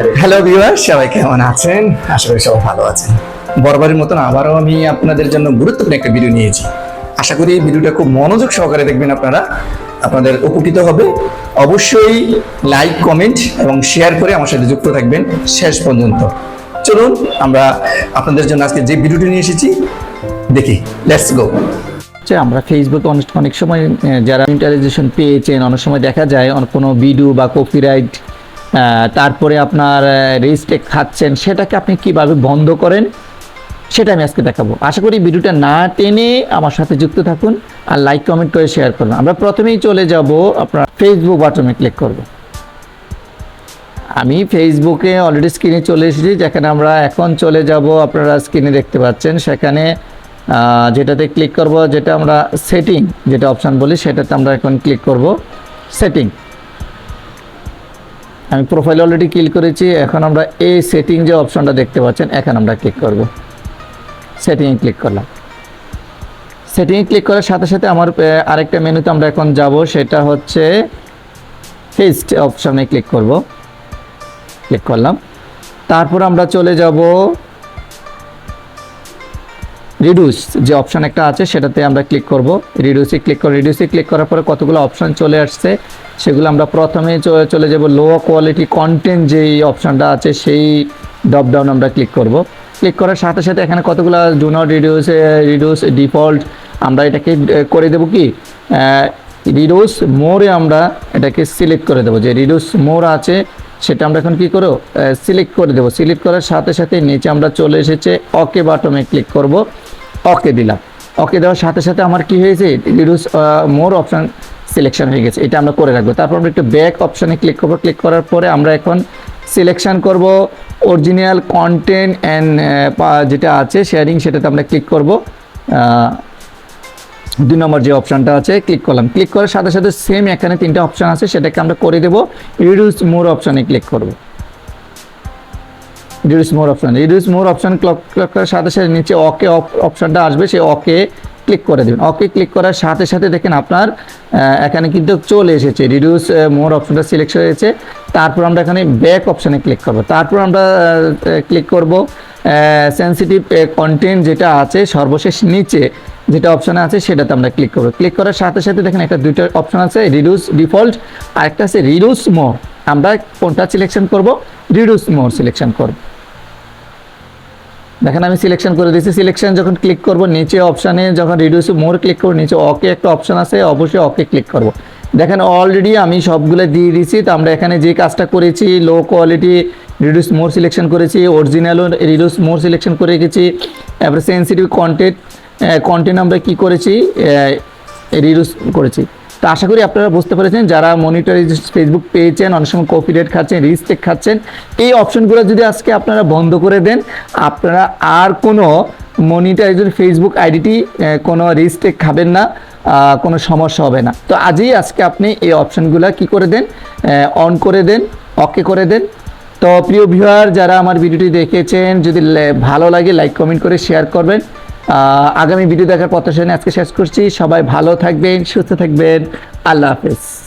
Hello viewer সবাই কেমন আছেন? আশা করি সবাই ভালো আছেন। বরাবরের মতন আবারও আমি আপনাদের জন্য গুরুত্বপূর্ণ একটা ভিডিও নিয়েছি। আশা করি এই ভিডিওটা খুব মনোযোগ সহকারে দেখবেন আপনারা। আপনাদের উপকৃত হবে। অবশ্যই লাইক কমেন্ট এবং শেয়ার করে আমার সাথে যুক্ত থাকবেন শেষ পর্যন্ত। চলুন, আমরা আপনাদের জন্য আজকে যে ভিডিওটি নিয়ে এসেছি, দেখি। লেটস গো আমরা ফেসবুকে অনেক সময় যারা ইন্টারাইজেশন পেয়েছেন, অনেক সময় দেখা যায়, কোনো ভিডিও বা কপিরাইট তারপরে আপনার রেজিস্ট্রেক খাচ্ছেন, সেটাকে আপনি কীভাবে বন্ধ করেন, সেটা আমি আজকে দেখাবো। আশা করি ভিডিওটা না টেনে আমার সাথে যুক্ত থাকুন আর লাইক কমেন্ট করে শেয়ার করুন। আমরা প্রথমেই চলে যাব আপনার ফেসবুক বাটনে ক্লিক করব। আমি ফেসবুকে অলরেডি স্ক্রিনে চলে এসেছি, যেখানে আমরা এখন চলে যাব, আপনারা স্ক্রিনে দেখতে পাচ্ছেন। সেখানে যেটাতে ক্লিক করব, যেটা আমরা সেটিং যেটা অপশান বলি, সেটাতে আমরা এখন ক্লিক করব সেটিং আমি প্রোফাইল অলরেডি ক্লিক করেছি, এখন আমরা এই সেটিং যে অপশনটা দেখতে পাচ্ছেন, এখন আমরা ক্লিক করব। সেটিংয়ে ক্লিক করলাম। সেটিংয়ে ক্লিক করার সাথে সাথে আমার আরেকটা মেনুতে আমরা এখন যাব, সেটা হচ্ছে ফেস্ট অপশানে ক্লিক করব। ক্লিক করলাম। তারপর আমরা চলে যাব রিডিউস যে অপশান একটা আছে, সেটাতে আমরা ক্লিক করব। রিডিউসে ক্লিক করে রিডিউসে ক্লিক করার পরে কতগুলো অপশান চলে আসছে, সেগুলো আমরা প্রথমে চলে যাব লো কোয়ালিটি কন্টেন্ট যেই অপশানটা আছে, সেই ড্রপ ডাউন আমরা ক্লিক করব। ক্লিক করার সাথে সাথে এখানে কতগুলো do not reduce reduce default আমরা এটাকে করে দেবো কি? রিডিউস মোরে আমরা এটাকে সিলেক্ট করে দেবো। যে রিডিউস মোর আছে, সেটা আমরা এখন কি করো? সিলেক্ট করে দেবো। সিলেক্ট করার সাথে সাথে নিচে আমরা চলে এসেছে ওকে বাটনে ক্লিক করব। ওকে দিলাম। ওকে দেওয়ার সাথে সাথে আমার কি হয়েছে? রিডিউস মোর অপশান সিলেকশন হয়ে গেছে। এটা আমরা করে রাখব। তারপর আমরা একটু ব্যাক অপশানে ক্লিক করব। ক্লিক করার পরে আমরা এখন সিলেকশন করব। অরিজিনাল কন্টেন্ট অ্যান্ড যেটা আছে শেয়ারিং সেটাতে আমরা ক্লিক করব। দুই নম্বর যে অপশানটা আছে ক্লিক করলাম। ক্লিক করার সাথে সাথে সেম এখানে তিনটা অপশান আছে, সেটাকে আমরা করে দেবো। রিডিউস মোর অপশানে ক্লিক করব। Reduce more option reduce more option click করার সাথে সাথে নিচে ওকে অপশানটা আসবে। সেই ওকে ক্লিক করে দেবেন। ওকে ক্লিক করার সাথে সাথে দেখেন আপনার এখানে কিন্তু চলে এসেছে। রিডিউস মোর অপশানটা সিলেক্ট হয়েছে তারপর আমরা এখানে ব্যাক অপশানে ক্লিক করব। তারপর আমরা ক্লিক করব সেন্সিটিভ কন্টেন্ট যেটা আছে, সর্বশেষ নিচে যেটা অপশানে আছে, সেটাতে আমরা ক্লিক করব। ক্লিক করার সাথে সাথে দেখেন একটা দুইটা অপশান আছে রিডিউস ডিফল্ট আর একটা আছে রিডিউস মোর আমরা কোনটা সিলেকশন করব? রিডিউস মোর সিলেকশন করব। দেখেন আমি সিলেকশন করে দিয়েছি। সিলেকশন যখন ক্লিক করব, নিচে অপশানে যখন রিডিউস মোর ক্লিক করব, নিচে ওকে একটা অপশন আছে, অবশ্যই ওকে ক্লিক করব। দেখেন অলরেডি আমি সবগুলো দিয়ে দিয়েছি। তো আমরা এখানে যে কাজটা করেছি low quality reduce more selection করেছি অরিজিনালও রিডিউস মোর সিলেকশন করে রেখেছি। তারপরে সেন্সিটিভ কন্টেন্ট কন্টেন্ট আমরা কি করেছি? রিডিউস করেছি। তো আশা করি আপনারা বুঝতে পেরেছেন, যারা মনিটরাইজ ফেসবুক পেয়েছেন, অনেক সময় কপি রেট খাচ্ছেন রিস্টেক খাচ্ছেন, এই অপশনগুলো যদি আজকে আপনারা বন্ধ করে দেন, আপনারা আর কোনো মনিটাইজের ফেসবুক আইডিটি কোনো রিস্টেক খাবেন না কোনো সমস্যা হবে না। তো আজই আজকে আপনি এই অপশনগুলো কি করে দেন? অন করে দেন ওকে করে দেন। তো প্রিয় ভিউয়ার যারা আমার ভিডিওটি দেখেছেন, যদি ভালো লাগে লাইক কমেন্ট করে শেয়ার করবেন। আগামী ভিডিও দেখার প্রত্যাশা আজকে শেষ করছি। সবাই ভালো থাকবেন সুস্থ থাকবেন। আল্লাহ হাফেজ।